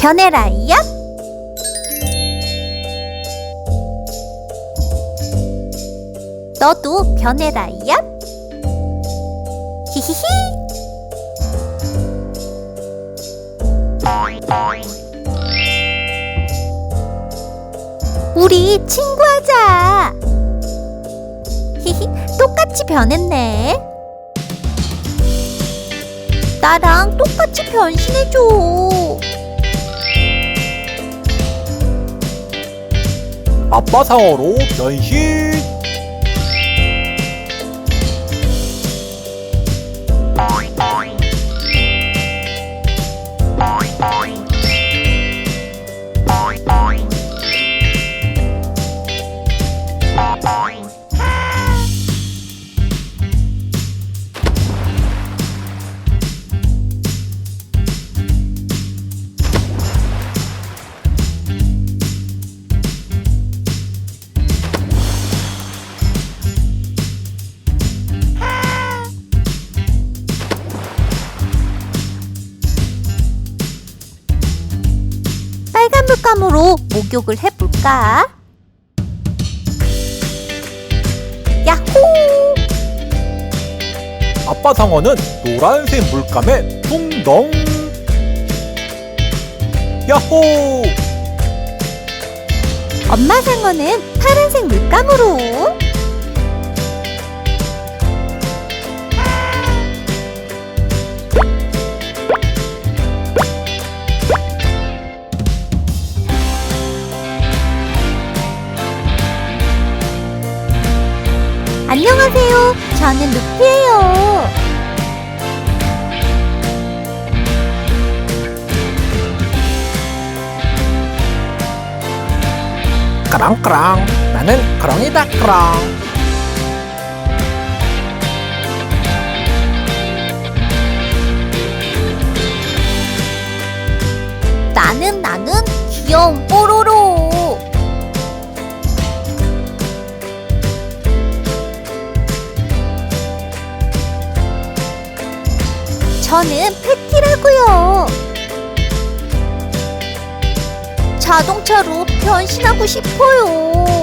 변해라, 얍! 너도 변해라, 얍! 히히히! 우리 친구하자! 히히, 똑같이 변했네. 나랑 똑같이 변신해줘. 아빠 상어로 변신. 빨간 물감으로 목욕을 해볼까? 야호! 아빠 상어는 노란색 물감에 풍덩. 야호! 엄마 상어는 파란색 물감으로. 안녕하세요. 저는 루피예요. 크랑크랑 나는 크랑이다 크랑. 나는 저는 패티라고요. 자동차로 변신하고 싶어요.